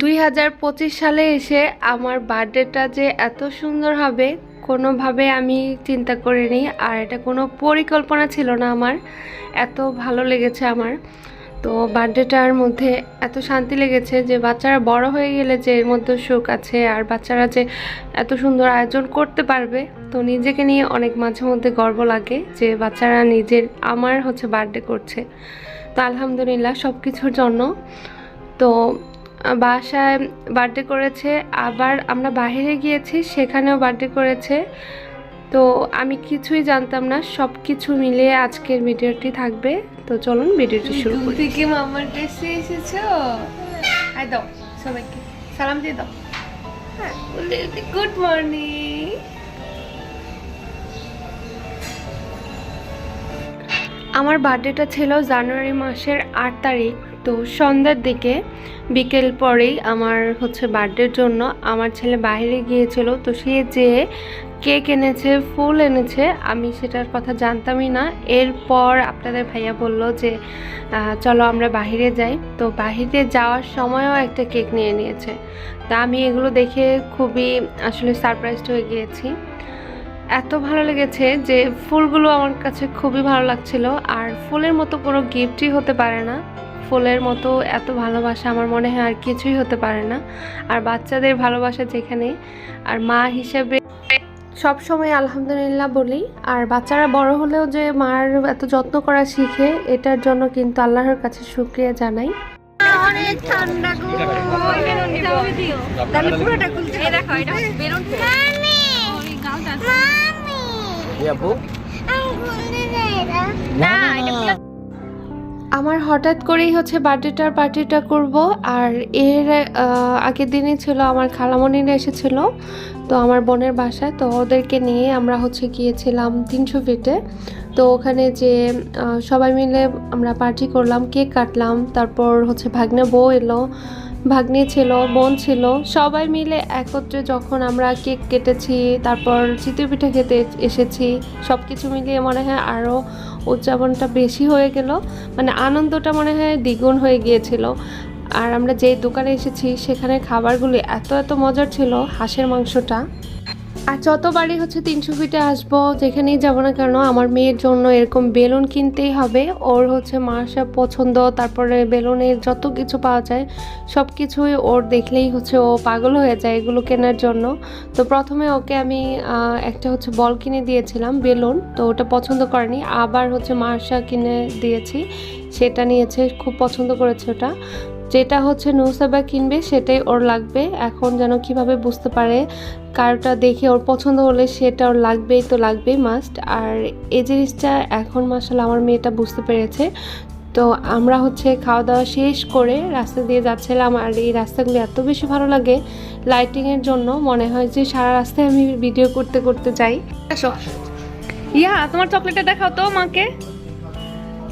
দুই হাজার পঁচিশ সালে এসে আমার বার্থডেটা যে এত সুন্দর হবে, কোনোভাবে আমি চিন্তা করিনি। আর এটা কোনো পরিকল্পনা ছিল না আমার। এত ভালো লেগেছে আমার। তো বার্থডেটার মধ্যে এত শান্তি লেগেছে যে বাচ্চারা বড় হয়ে গেলে যে এর মধ্যে সুখ আছে, আর বাচ্চারা যে এত সুন্দর আয়োজন করতে পারবে, তো নিজেকে নিয়ে অনেক মাঝে মধ্যে গর্ব লাগে যে বাচ্চারা নিজের, আমার হচ্ছে বার্থডে করছে। তো আলহামদুলিল্লাহ সব কিছুর জন্য। তো বাসায় বার্থডে করেছে আবার আমরা বাইরে গিয়েছি সেখানেও বার্থডে করেছে। তো আমি কিছুই জানতাম না সব কিছু মিলিয়ে আজকের ভিডিওটি থাকবে। তো চলুন ভিডিওটি শুরু করি। থেকে মামার ড্রেসে এসেছ? আই দাও সবাইকে সালাম দিয়ে দাও। হ্যাঁ গুড মর্নিং আমার বার্থডেটা ছিল জানুয়ারি মাসের আট তারিখ, তো সন্ধ্যার দিকে, বিকেল পরেই আমার হচ্ছে বার্থডের জন্য আমার ছেলে বাইরে গিয়েছিল, তো সে যে কেক এনেছে, ফুল এনেছে, আমি সেটার কথা জানতামই না। এরপর আপনাদের ভাইয়া বলল যে চলো আমরা বাইরে যাই। তো বাইরে যাওয়ার সময়ও একটা কেক নিয়ে নিয়েছে। তা আমি এগুলো দেখে খুবই আসলে সারপ্রাইজড হয়ে গিয়েছি। এত ভালো লেগেছে যে ফুলগুলো আমার কাছে খুবই ভালো লাগছিল। আর ফুলের মতো কোনো গিফটই হতে পারে না। ফুলের মতো এত ভালোবাসা আমার মনে হয় আর কিছুই হতে পারে না। আর বাচ্চাদের ভালোবাসা যেখানে, আর মা হিসেবে সব সময় আলহামদুলিল্লাহ বলি। আর বাচ্চারা বড় হলেও যে মার এত যত্ন করা শিখে, এটার জন্য কিন্তু আল্লাহর কাছে শুক্রিয়া জানাই। ঠান্ডা তাহলে পুরোটা আপু? না আমার হঠাৎ করেই হচ্ছে বার্থডেটার পার্টিটা করব আর এর আগের দিনই ছিল আমার খালামণিরা এসেছিল তো আমার বোনের বাসায় তো ওদেরকে নিয়ে আমরা হচ্ছে গিয়েছিলাম তিনশো ফিটে তো ওখানে যে সবাই মিলে আমরা পার্টি করলাম কেক কাটলাম তারপর হচ্ছে ভাগ্নে বউ এলো ভাগ্নি ছিল, বোন ছিল, সবাই মিলে একত্রে যখন আমরা কেক কেটেছি, তারপর চিতই পিঠা খেতে এসেছি সব কিছু মিলিয়ে মনে হয় আরও উদযাপনটা বেশি হয়ে গেল। মানে আনন্দটা মনে হয় দ্বিগুণ হয়ে গিয়েছিল। আর আমরা যে দোকানে এসেছি সেখানে খাবারগুলি এত এত মজার ছিল, হাঁসের মাংসটা। আর যতবারই হচ্ছে তিনশো ফিটে আসব, যেখানেই যাব না কেন, আমার মেয়ের জন্য এরকম বেলুন কিনতেই হবে। ওর হচ্ছে মাসা পছন্দ, তারপরে বেলুনের যত কিছু পাওয়া যায় সব কিছুই ওর দেখলেই হচ্ছে ও পাগল হয়ে যায় এগুলো কেনার জন্য। তো প্রথমে ওকে আমি একটা হচ্ছে বল কিনে দিয়েছিলাম, বেলুন, তো ওটা পছন্দ করেনি। আবার হচ্ছে মার্শা কিনে দিয়েছি, সেটা নিয়েছে, খুব পছন্দ করেছে ওটা। যেটা হচ্ছে নৌসাবা কিনবে, সেটাই ওর লাগবে। এখন যেন কীভাবে বুঝতে পারে কারোটা দেখে ওর পছন্দ হলে সেটা ওর লাগবেই তো লাগবেই মাস্ট আর এই জিনিসটা এখন মাসাল আমার মেয়েটা বুঝতে পেরেছে। তো আমরা হচ্ছে খাওয়া দাওয়া শেষ করে রাস্তা দিয়ে যাচ্ছিলাম আর এই রাস্তাগুলো এত বেশি ভালো লাগে লাইটিংয়ের জন্য। মনে হয় যে সারা রাস্তায় আমি ভিডিও করতে করতে যাই। আসো। ইয়া, তোমার চকলেটটা দেখাও তো মাকে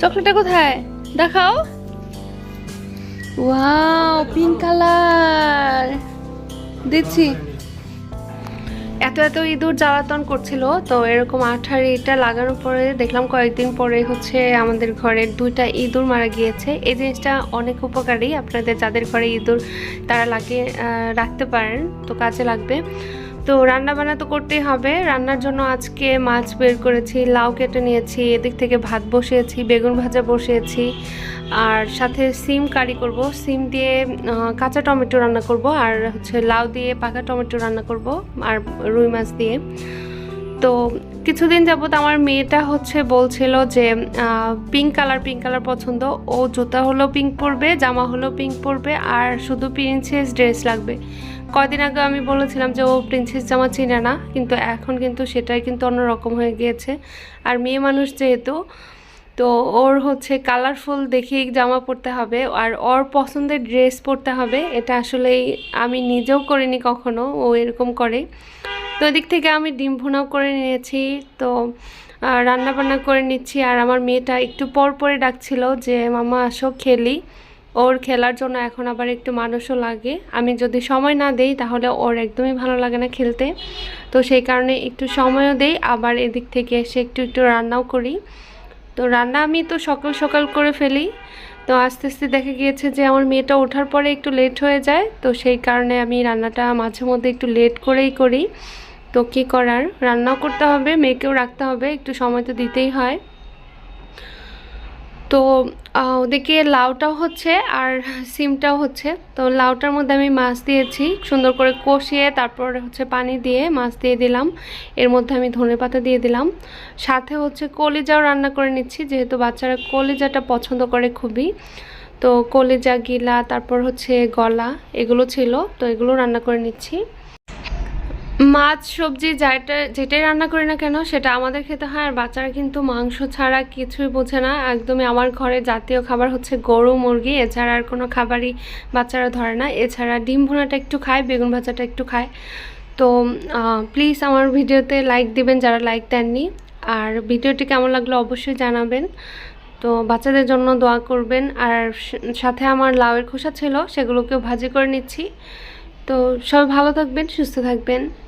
চকলেটটা কোথায়? দেখাও। ওয়াও পিঙ্ক কালার দিচ্ছি এত এত ইঁদুর জ্বালাতন করছিল, তো এরকম আঠারিটা লাগানোর পরে দেখলাম কয়েকদিন পরে হচ্ছে আমাদের ঘরের দুইটা ইঁদুর মারা গিয়েছে। এই জিনিসটা অনেক উপকারী, আপনাদের যাদের ঘরে ইঁদুর তারা লাগিয়ে রাখতে পারেন, তো কাজে লাগবে। তো রান্না বান্না তো করতেই হবে। রান্নার জন্য আজকে মাছ বের করেছি, লাউ কেটে নিয়েছি, এদিক থেকে ভাত বসিয়েছি, বেগুন ভাজা বসিয়েছি, আর সাথে সিম কারি করব। সিম দিয়ে কাঁচা টমেটো রান্না করব, আর হচ্ছে লাউ দিয়ে পাকা টমেটো রান্না করব, আর রুই মাছ দিয়ে। তো কিছুদিন যাবত আমার মেয়েটা হচ্ছে বলছিল যে পিঙ্ক কালার পিঙ্ক কালার পছন্দ। ও জুতা হলেও পিঙ্ক পরবে, জামা হলেও পিঙ্ক পরবে, আর শুধু প্রিন্সেস ড্রেস লাগবে। কয়দিন আগে আমি বলেছিলাম যে ও প্রিন্সেস জামা চিনে না, কিন্তু এখন কিন্তু সেটাই কিন্তু অন্যরকম হয়ে গিয়েছে। আর মেয়ে মানুষ যেহেতু, তো ওর হচ্ছে কালারফুল দেখেই জামা পরতে হবে, আর ওর পছন্দের ড্রেস পরতে হবে, এটা আসলেই আমি নিজেও করিনি কখনো, ও এরকম করে। তো এদিক থেকে আমি ডিম ভুনাও করে নিয়েছি, তো রান্না বান্না করে নিচ্ছি, আর আমার মেয়েটা একটু পর পরে ডাকছিল যে, মামা, আসো, খেলি। ওর খেলার জন্য এখন আবার একটু মানুষও লাগে। আমি যদি সময় না দেই, তাহলে ওর একদমই ভালো লাগে না খেলতে। তো সেই কারণে একটু সময়ও দেই, আবার এদিক থেকে এসে একটু একটু রান্নাও করি। তো রান্না আমি তো সকাল সকাল করে ফেলি। তো আস্তে আস্তে দেখা গিয়েছে যে আমার মেয়েটা ওঠার পরে একটু লেট হয়ে যায়। তো সেই কারণে আমি রান্নাটা মাঝে মধ্যে একটু লেট করেই করি। তো কী করার? রান্নাও করতে হবে, মেয়েকেও রাখতে হবে। একটু সময় তো দিতেই হয়। তো ওদিকে লাউটাও হচ্ছে আর সিমটাও হচ্ছে। তো লাউটার মধ্যে আমি মাছ দিয়েছি, সুন্দর করে কষিয়ে তারপর হচ্ছে পানি দিয়ে মাছ দিয়ে দিলাম। এর মধ্যে আমি ধনে পাতা দিয়ে দিলাম। সাথে হচ্ছে কলিজাও রান্না করে নিচ্ছি, যেহেতু বাচ্চারা কলিজাটা পছন্দ করে খুবই। তো কলিজা, গিলা, তারপর হচ্ছে গলা, এগুলো ছিল, তো এগুলো রান্না করে নিচ্ছি। মাছ, সবজি যেটা, যেটাই রান্না করি না কেন, সেটা আমাদের খেতে হয়। আর বাচ্চারা কিন্তু মাংস ছাড়া কিছুই বোঝে না। একদমই আমার ঘরে জাতীয় খাবার হচ্ছে গরু মুরগি। এছাড়া আর কোনো খাবারই বাচ্চারা ধরে না। এছাড়া ডিম ভুনাটা একটু খায়, বেগুন ভাজাটা একটু খায়। তো প্লিজ আমার ভিডিওতে লাইক দিবেন যারা লাইক দেননি। আর ভিডিওটি কেমন লাগল অবশ্যই জানাবেন। তো, বাচ্চাদের জন্য দোয়া করবেন। আর সাথে আমার লাউয়ের খোসা ছিল, সেগুলোকেও ভাজি করে নিচ্ছি। তো, সবাই ভালো থাকবেন, সুস্থ থাকবেন।